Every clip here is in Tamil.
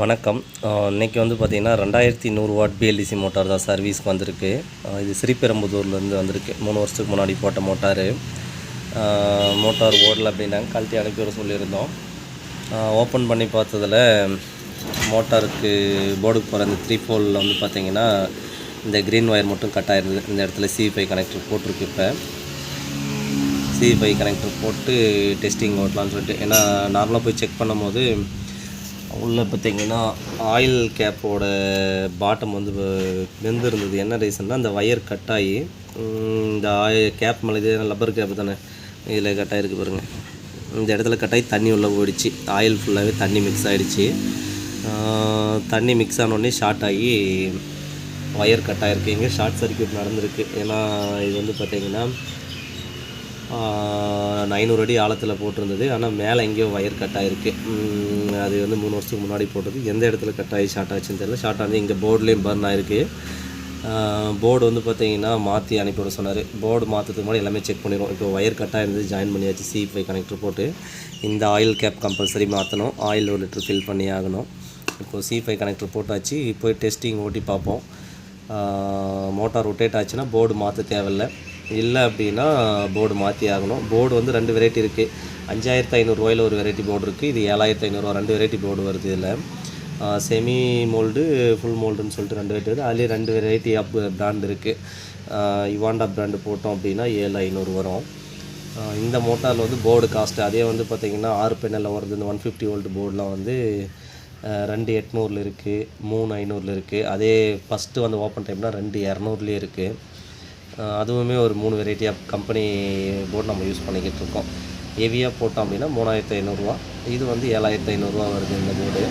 வணக்கம். இன்றைக்கி வந்து பார்த்திங்கன்னா ரெண்டாயிரத்தி நூறு வாட் பிஎல்டிசி மோட்டார் தான் சர்வீஸ்க்கு வந்திருக்கு. இது ஸ்ரீபெரும்புதூர்லேருந்து வந்திருக்கு. மூணு வருஷத்துக்கு முன்னாடி போட்ட மோட்டார். மோட்டார் ஓடல அப்படின்னாங்க. கழட்டி அனுப்பி வர சொல்லியிருந்தோம். ஓப்பன் பண்ணி பார்த்ததில் மோட்டாருக்கு போர்டுக்கு போகிற இந்த த்ரீ ஃபோலில் வந்து பார்த்திங்கன்னா இந்த க்ரீன் ஒயர் மட்டும் கட் ஆயிருந்தது. இந்த இடத்துல சி கனெக்டர் போட்டிருக்கு இப்போ. சி கனெக்டர் போட்டு டெஸ்டிங் ஓட்டலாம்னு சொல்லிட்டு. ஏன்னா நார்மலாக போய் செக் பண்ணும்போது உள்ளே பார்த்தீங்கன்னா ஆயில் கேப்போட பாட்டம் வந்து வெந்திருந்தது. என்ன ரீசன்னா அந்த ஒயர் கட் ஆகி இந்த ஆயில் கேப் மேலே இது லப்பர் கேப் தானே இதில் கட் ஆகிருக்கு பாருங்க. இந்த இடத்துல கட் ஆகி தண்ணி உள்ளே போயிடுச்சு. ஆயில் ஃபுல்லாகவே தண்ணி மிக்ஸ் ஆகிடுச்சு தண்ணி மிக்ஸ் ஆனோடனே ஷார்ட் ஆகி ஒயர் கட் ஆகிருக்கு இங்கே ஷார்ட் சர்க்யூட் நடந்திருக்கு. ஏன்னா இது வந்து பார்த்திங்கன்னா ஐநூறு அடி ஆழத்தில் போட்டிருந்தது. ஆனால் மேலே எங்கேயோ ஒயர் கட் ஆகிருக்கு அது வந்து மூணு வருஷத்துக்கு முன்னாடி போட்டது. எந்த இடத்துல கட் ஆகி ஷார்ட் ஆச்சுன்னு தெரியல. ஷார்ட் ஆனது இங்கே போர்ட்லேயும் பர்ன் ஆயிருக்கு. போர்டு வந்து பார்த்தீங்கன்னா மாற்றி அனுப்பிவிட சொன்னார். போர்டு மாற்றுறதுக்கு முன்னாடி எல்லாமே செக் பண்ணிடுவோம். இப்போ ஒயர் கட்டாக ஆயிருந்தது ஜாயின் பண்ணியாச்சு. சி ஃபைவ் கனெக்டர் போட்டு இந்த ஆயில் கேப் கம்பல்சரி மாற்றணும் ஆயில் ஒரு லிட்டர் ஃபில் பண்ணி ஆகணும். இப்போ சி ஃபைவ் கனெக்டர் போட்டாச்சு. போய் டெஸ்டிங் ஓட்டி பார்ப்போம். மோட்டார் ரொட்டேட் ஆச்சுன்னா போர்டு மாற்ற தேவையில்ல. இல்லை அப்படின்னா போர்டு மாற்றி ஆகணும். போர்டு வந்து ரெண்டு வெரைட்டி இருக்குது அஞ்சாயிரத்து ஐநூறுரூவாயில் ஒரு வெரைட்டி போர்டு இருக்குது இது ஏழாயிரத்து ஐநூறுரூவா ரெண்டு வெரைட்டி போர்டு வருது இதில். செமி மோல்டு ஃபுல் மோல்டுன்னு சொல்லிட்டு ரெண்டு வெரைட்டி வருது. அதுலேயே ரெண்டு வெரைட்டி அப் பிராண்ட் இருக்குது இவாண்டா பிராண்டு போட்டோம் அப்படின்னா ஏழு ஐநூறு வரும். இந்த மோட்டாரில் வந்து போர்டு காஸ்ட்டு அதே வந்து பார்த்திங்கன்னா ஆறு பெண்ணில் வருது. இந்த ஒன் ஃபிஃப்டி வோல்ட் போர்டெலாம் வந்து ரெண்டு எட்நூறில் இருக்குது மூணு ஐநூறில் இருக்குது அதே ஃபஸ்ட்டு வந்து ஓப்பன் டைம்னால் ரெண்டு இரநூறுலேயே இருக்குது அதுவுமே ஒரு மூணு வெரைட்டி ஆஃப் கம்பெனி போர்டு நம்ம யூஸ் பண்ணிக்கிட்டு இருக்கோம். ஹெவியாக போட்டோம் அப்படின்னா மூணாயிரத்து ஐநூறுரூவா இது வந்து ஏழாயிரத்து ஐநூறுரூவா வருது இந்த போர்டு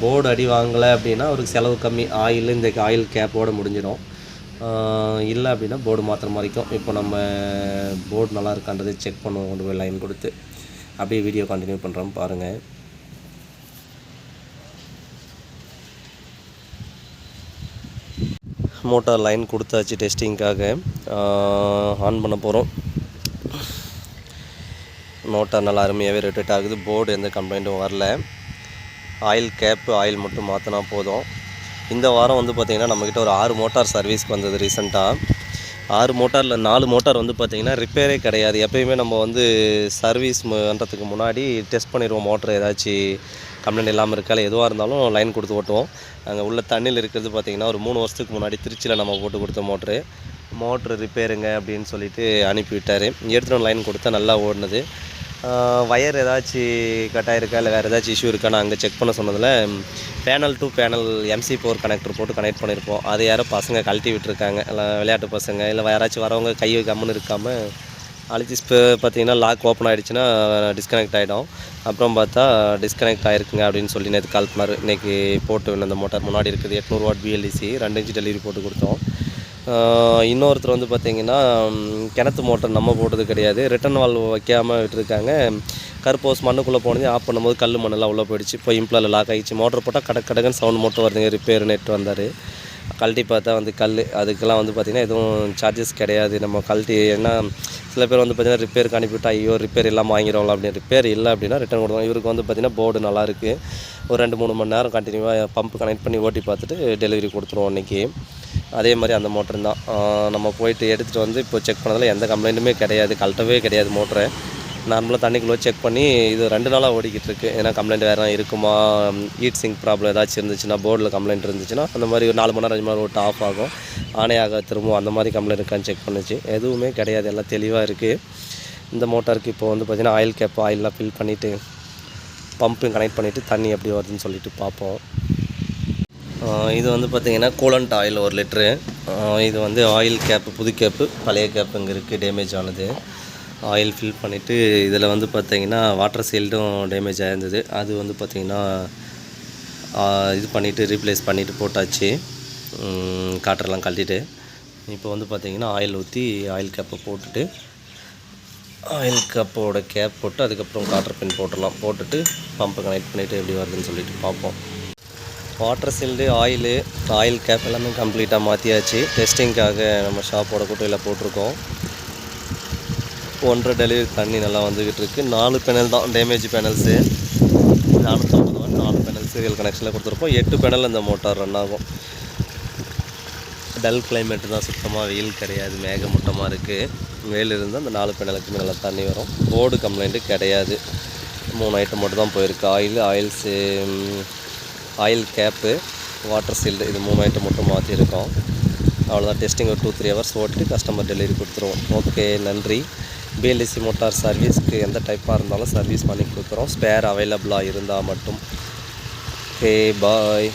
போர்டு அடி வாங்கலை அப்படின்னா அவருக்கு செலவு கம்மி. ஆயில் இந்த ஆயில் கேப்போடு முடிஞ்சிடும். இல்லை அப்படின்னா போர்டு மாத்திர மாதிரிக்கும் இப்போ நம்ம போர்டு நல்லா இருக்கான்றதை செக் பண்ணுவோம். கொண்டு போய் லைன் கொடுத்து. அப்படியே வீடியோ கண்டினியூ பண்ணுறோம் பாருங்கள் மோட்டார் லைன் கொடுத்தாச்சு டெஸ்டிங்க்காக ஆன் பண்ண போகிறோம் மோட்டார் நல்லா அருமையாகவே ரொட்டேட் ஆகுது. போர்டு எந்த கம்ப்ளைண்ட்டும் வரல. ஆயில் கேப்பு ஆயில் மட்டும் மாற்றினா போதும். இந்த வாரம் வந்து பார்த்திங்கன்னா நம்மக்கிட்ட ஒரு ஆறு மோட்டார் சர்வீஸ்க்கு வந்தது ரீசெண்டாக ஆறு மோட்டாரில் நாலு மோட்டார் வந்து பார்த்திங்கன்னா ரிப்பேரே கிடையாது. எப்பயுமே நம்ம வந்து சர்வீஸ் பண்ணுறதுக்கு முன்னாடி டெஸ்ட் பண்ணிடுவோம். மோட்டர் ஏதாச்சும் கம்ப்ளைண்ட் இல்லாமல் இருக்கா எதுவாக இருந்தாலும் லைன் கொடுத்து ஓட்டுவோம். அங்கே உள்ள தண்ணியில் இருக்கிறது பார்த்திங்கன்னா ஒரு மூணு வருஷத்துக்கு முன்னாடி திருச்சியில் நம்ம போட்டு கொடுத்த மோட்ரு. மோட்ரு ரிப்பேருங்க அப்படின்னு சொல்லிட்டு அனுப்பி விட்டார். எடுத்துகிட்டு லைன் கொடுத்தா நல்லா ஓடினது. வயர் ஏதாச்சும் கட்டாயிருக்கா இல்லை வேறு ஏதாச்சும் இஷ்யூ இருக்கான்னு அங்கே செக் பண்ண சொன்னதில் panel to panel MC four connector போட்டு கனெக்ட் பண்ணியிருப்போம் அது யாரோ பசங்க கழட்டி விட்டுருக்காங்க. இல்லை விளையாட்டு பசங்க இல்லை யாராச்சும் வரவங்க கை கம்முன்னு இருக்காமல் அழிச்சு இப்போ பார்த்தீங்கன்னா லாக் ஓப்பன் ஆகிடுச்சுன்னா டிஸ்கனெக்ட் ஆகிடும் அப்புறம் பார்த்தா டிஸ்கனெக்ட் ஆகிருக்குங்க அப்படின்னு சொல்லி நேற்று கால் பண்ணார். இன்றைக்கி போட்டு வேணும் அந்த மோட்டார் முன்னாடி இருக்குது எட்நூறு வாட் பிஎல்டிசி ரெண்டு இன்ச்சு டெலிவரி போட்டு கொடுத்தோம். இன்னொருத்தர் வந்து பார்த்தீங்கன்னா கிணத்து மோட்டர் நம்ம போட்டது கிடையாது. ரிட்டர்ன் வால் வைக்காமல் விட்டுருக்காங்க. கருப்போஸ் மண்ணுக்குள்ளே போனது ஆஃப் பண்ணும்போது கல் மண்ணெல்லாம் உள்ளே போயிடுச்சு. இப்போ இம்ப்ளால் லாக் ஆகிடுச்சு மோட்டர் போட்டால் கடக் கடகன் சவுண்ட் மோட்டர் வருதுங்க. ரிப்பேர் நெட் வந்தார். கழட்டி பார்த்தா வந்து கல் அதுக்கெல்லாம் வந்து பார்த்திங்கன்னா எதுவும் சார்ஜஸ் கிடையாது. நம்ம கழட்டி ஏன்னா சில பேர் வந்து பார்த்திங்கன்னா ரிப்பேருக்கு அனுப்பிவிட்டா ஐயோ ரிப்பேர் இல்லாமல் வாங்கிடுவாங்களா அப்படின்னு ரிப்பேர் இல்லை அப்படின்னா ரிட்டர்ன் கொடுத்தோம் இவருக்கு வந்து பார்த்திங்கன்னா போர்டு நல்லாயிருக்கு ஒரு ரெண்டு மூணு மணி நேரம் கண்டினியூவாக பம்ப் கனெக்ட் பண்ணி ஓட்டி பார்த்துட்டு டெலிவரி கொடுத்துருவோம் இன்றைக்கி அதே மாதிரி அந்த மோட்டர் தான். நம்ம போயிட்டு எடுத்துகிட்டு வந்து இப்போ செக் பண்ணதில் எந்த கம்ப்ளைண்ட்டுமே கிடையாது. கழட்டவே கிடையாது மோட்டரை நார்மலாக தண்ணிக்குள்ளே செக் பண்ணி இது ரெண்டு நாளாக ஓடிக்கிட்டு இருக்கு ஏன்னா கம்ப்ளைண்ட் வேறு இருக்குமா? ஹீட் சிங்க் ப்ராப்ளம் ஏதாச்சும் இருந்துச்சுன்னா போர்டில் கம்ப்ளைண்ட் இருந்துச்சுன்னா அந்த மாதிரி ஒரு நாலு மணி நேரம் அஞ்சு மணி நேரம் ஓட்டு ஆஃப் ஆகும். ஆணையாக திரும்பவும் அந்த மாதிரி கம்ப்ளைண்ட் இருக்கான்னு செக் பண்ணுச்சு. எதுவுமே கிடையாது எல்லாம் தெளிவாக இருக்குது இந்த மோட்டாருக்கு இப்போ வந்து பார்த்திங்கன்னா ஆயில் கேப் ஆயிலெலாம் ஃபில் பண்ணிவிட்டு பம்பையும் கனெக்ட் பண்ணிவிட்டு தண்ணி எப்படி வருதுன்னு சொல்லிட்டு பார்ப்போம். இது வந்து பார்த்திங்கன்னா கூலண்ட் ஆயில் ஒரு லிட்ரு இது வந்து ஆயில் கேப்பு புது கேப்பு பழைய கேப்பு இங்கே இருக்குது டேமேஜ் ஆனது. ஆயில் ஃபில் பண்ணிவிட்டு இதில் வந்து பார்த்திங்கன்னா வாட்டர் சீல்டும் டேமேஜ் ஆயிருந்தது. அது வந்து பார்த்திங்கன்னா இது பண்ணிவிட்டு ரீப்ளேஸ் பண்ணிவிட்டு போட்டாச்சு. உம், கழட்டிட்டு. இப்போ வந்து பார்த்திங்கன்னா ஆயில் ஊற்றி ஆயில் கேப்பை போட்டுட்டு ஆயில் கப்போட கேப் போட்டு அதுக்கப்புறம் காட்டர் பின் போட்டுடலாம். போட்டுட்டு பம்பை கனெக்ட் பண்ணிவிட்டு எப்படி வருதுன்னு சொல்லிட்டு பார்ப்போம். Water sealed oil oil cap எல்லாமே கம்ப்ளீட்டாக மாற்றியாச்சு டெஸ்டிங்க்காக நம்ம ஷாப்போட குட்டையில் போட்டிருக்கோம். ஒன்றரை டெலிவரி தண்ணி நல்லா வந்துக்கிட்டு இருக்கு. நாலு பேனல் தான் டேமேஜ் பேனல்ஸு நானூற்றம்பது வாட் நாலு பேனல்ஸு சீரியல் கனெக்ஷனில் கொடுத்துருப்போம். எட்டு பேனல் இந்த மோட்டார் ரன் ஆகும். டல் கிளைமேட் தான் சுத்தமாக வெயில் கிடையாது மேகமூட்டமாக இருக்குது வெயில் இருந்தால் அந்த நாலு பேனலுக்கு நல்லா தண்ணி வரும். போர்டு கம்ப்ளைண்ட்டு கிடையாது. மூணு ஐட்டம் மட்டும் தான் போயிருக்கு. Oil oils oil cap water sealed இது மூணு ஐட்டம் மட்டும் மாற்றிருக்கோம் அவ்வளோதான் டெஸ்டிங் ஒரு டூ த்ரீ ஹவர்ஸ் ஓட்டிட்டு கஸ்டமர் டெலிவரி கொடுத்துருவோம். ஓகே நன்றி. பிஎல்டிசி மோட்டார் சர்வீஸ்க்கு எந்த டைப்பாக இருந்தாலும் சர்வீஸ் பண்ணி கொடுக்குறோம் ஸ்பேர் அவைலபிளாக இருந்தால் மட்டும். ஹே பாய்